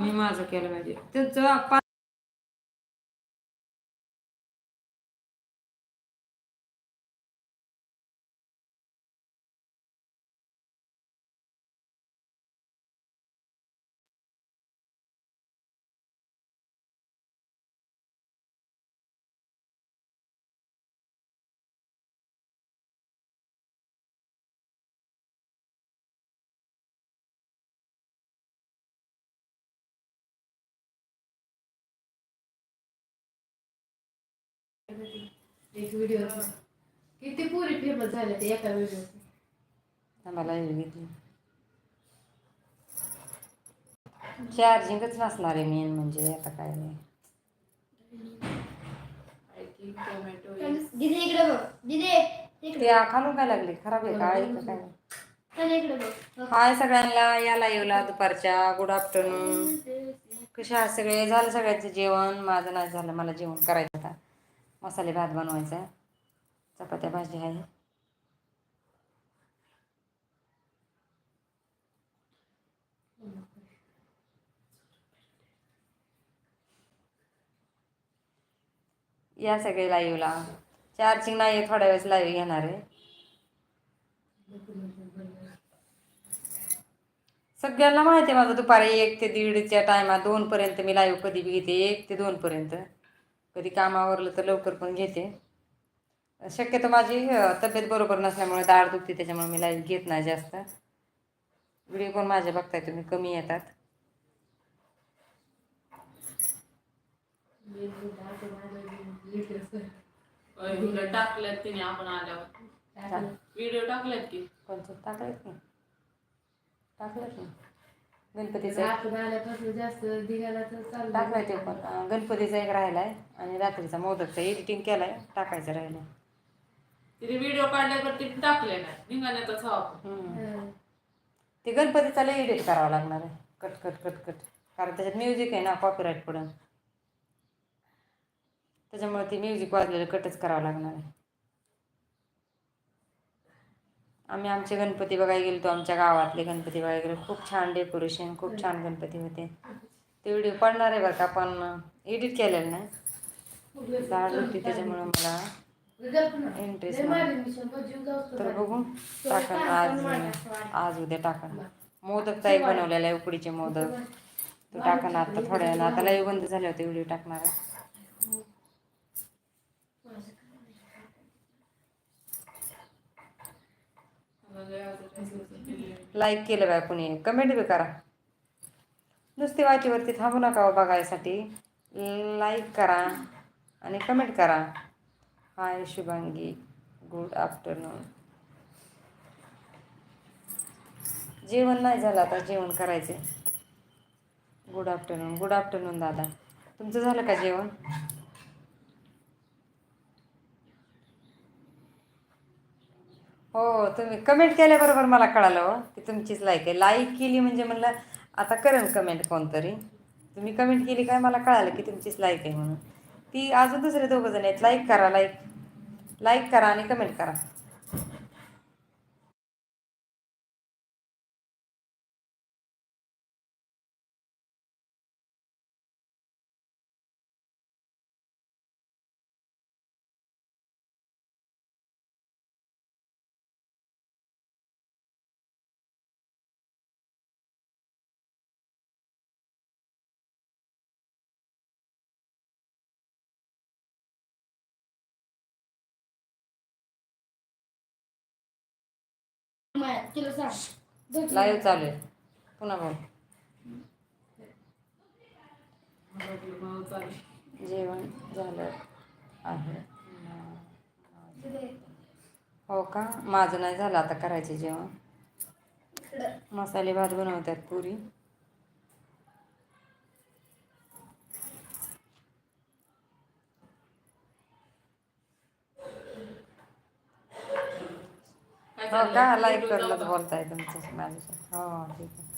मी माझं केलं पाहिजे. त्यांचं एक व्हिडिओ किती पुरी फेमस झाल्या ते एका व्हिडिओ मला हे चार्जिंगच नसणार आहे मेन म्हणजे आता काय नाही. टोमॅटो दिदी इकडे बघ. दिदी ते खालून काय लागले? खराब आहे काय का काय? चल इकडे बघ. हाय सगळ्यांना. याला येऊला दुपारच्या. गुड आफ्टरनून कशा सगळे? झालं सगळ्यांचं जेवण? माझं नाही झालं. मला जेवण करायचं आता मसाले भात बनवायचा आहे. चपात्या भाजी आहे. या सगळे लाईव्हला चार्जिंग नाही आहे थोड्या वेळेस लाईव्ह घेणार आहे. सगळ्यांना माहिती आहे माझं दुपारी एक ते दीडच्या टायमात दोनपर्यंत मी लाईव्ह कधी बी घेते एक ते दोनपर्यंत. कधी कामावरलं तर लवकर पण घेते. शक्यतो माझी तब्येत बरोबर नसल्यामुळे दाढ दुखते त्याच्यामुळे मी लाईव्ह घेत नाही जास्त. व्हिडिओ पण माझे बघताय तुम्ही कमी येतात. टाकल्यात तिने आपण आल्यावर. व्हिडिओ टाकल्यात की? कोणतं? टाकलेत की? टाकलेत ना गणपतीचं एक- रात्र आल्यापासून जास्त दिघायला तर चालू टाकलाय ते पण. अं, गणपतीचा एक राहिलाय आणि रात्रीचा मोदकचा एडिटिंग केलाय टाकायचं राहिलाय. तिने व्हिडिओ काढल्यावर तिने टाकले नाही निघाल्यातच हवा हम्म. ते गणपतीचा लय एडिट करावं लागणार आहे. Cut cut cut cut. कारण त्याच्यात म्युझिक आहे ना कॉपीराईट पडून. त्याच्यामुळे ते म्युझिक वाजलेलं कटच करावं लागणार आहे. आम्ही आमचे गणपती बघायला गेलो आमच्या गावातले गणपती बघायला गेलो खूप छान डेकोरेशन खूप छान गणपती होते. ते व्हिडिओ पडणार आहे बरं का पण एडिट केलेलं नाही. झाड होती त्याच्यामुळे मला इंटरेस्ट तर बघू टाकन आज आज उद्या टाकन. मोदक ताई बनवलेला आहे उकडीचे मोदक. तो टाकन आता थोड्या आता लय बंद झाले होते व्हिडिओ टाकणार आहे लाईक केलं बाय कुणी. कमेंट बी करा. नुसती वाटीवरती थांबू नका हो बघायसाठी. लाईक करा आणि कमेंट करा. हाय शुभांगी. गुड आफ्टरनून जेवण नाही झालं आता जेवण करायचे गुड आफ्टरनून गुड आफ्टरनून दादा. तुमचं झालं का जेवण? हो तुम्ही कमेंट केल्याबरोबर मला कळालं हो, की तुमचीच लाईक आहे. लाईक केली म्हणजे म्हणलं आता करेन कमेंट कोणतरी. तुम्ही कमेंट केली काय मला कळालं की तुमचीच लाईक आहे म्हणून. ती अजून दुसरे दोघं जण आहेत. लाईक करा लाईक लाईक करा आणि कमेंट करा. लाईव्ह चालू आहे पुन्हा बोल. जेवण झालं आहे. हो का? माझं नाही झालं. आता करायचे जेवण. मसाले भात बनवतात पुरी. हो का? लाईक करूनच बोलताय तुमचं माझ्याशी. हो ठीक आहे.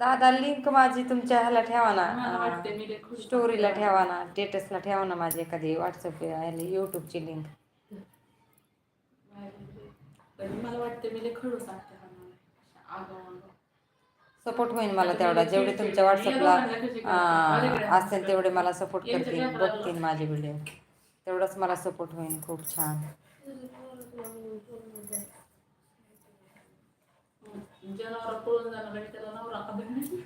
दादा लिंक माझी तुमच्या ह्याला ठेवा ना. स्टोरीला ठेवा ना. स्टेटसला ठेवा ना माझी एखादी व्हॉट्सअप यूट्यूबची लिंक पण मला वाटतं मी लय खडू सांगते आगाऊ सपोर्ट होईल मला तेवढा. जेवढे तुमच्या व्हॉट्सअपला असतील तेवढे मला सपोर्ट करतील बघतील माझे व्हिडिओ तेवढंच मला सपोर्ट होईल खूप छान. जनावर पळून जाणार आणि त्याला नवरा का भेटणार?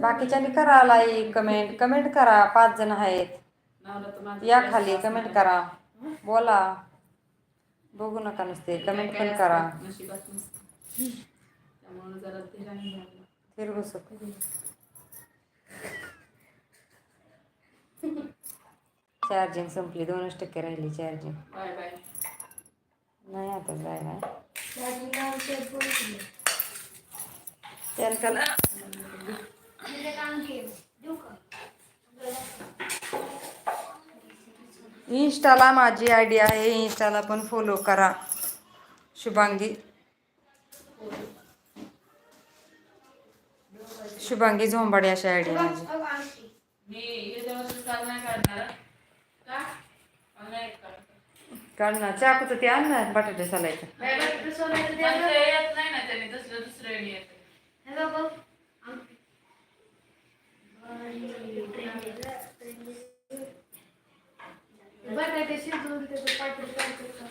बाकीच्यांनी करा लाईक कमेंट कमेंट करा. पाच जण आहेत. या खाली. कमेंट करा. बोला. बघू नका नुसते. कमेंट पण करा. फिरगू सक चार्जिंग संपली. दोनच टक्के राहिली चार्जिंग. Bye bye. नाही आता जायला. दाजीला इन्स्टाला माझी आय डी आहे इन्स्टाला पण फॉलो करा शुभांगी शुभांगी झोंबाडे अशी आय डी माझी अगं, आमची. मी याच्यावरती चाल नाही काढणार का मला नाही येत काढता. काढ ना चाकूचं ते आण ना बटाटे सालायचं सोन्याचं. ते येत नाही ना त्याने तसलं दुसरं येत हे. बटाटे शिजवून त्याचं?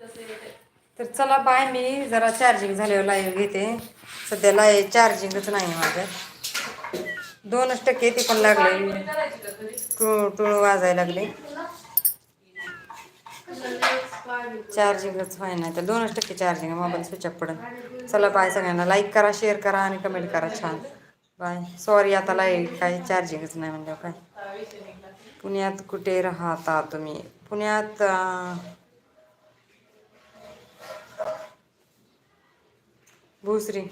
तसं येते तर चला बाय मी जरा चार्जिंग झाल्यावर लाईव्ह घेते सध्या लाईव्ह चार्जिंगच नाही माझं दोनच टक्के ते पण लागले टुळ वाजायला लागले चार्जिंगच व्हाय नाही तर दोनच टक्के चार्जिंग आहे मोबाईल स्विच ऑफ चला बाय सगळ्यांना. लाईक करा शेअर करा आणि कमेंट करा. छान. बाय सॉरी आता लाइट काही चार्जिंगच नाही म्हणजे काय? पुण्यात कुठे राहता तुम्ही? पुण्यात भुसरी.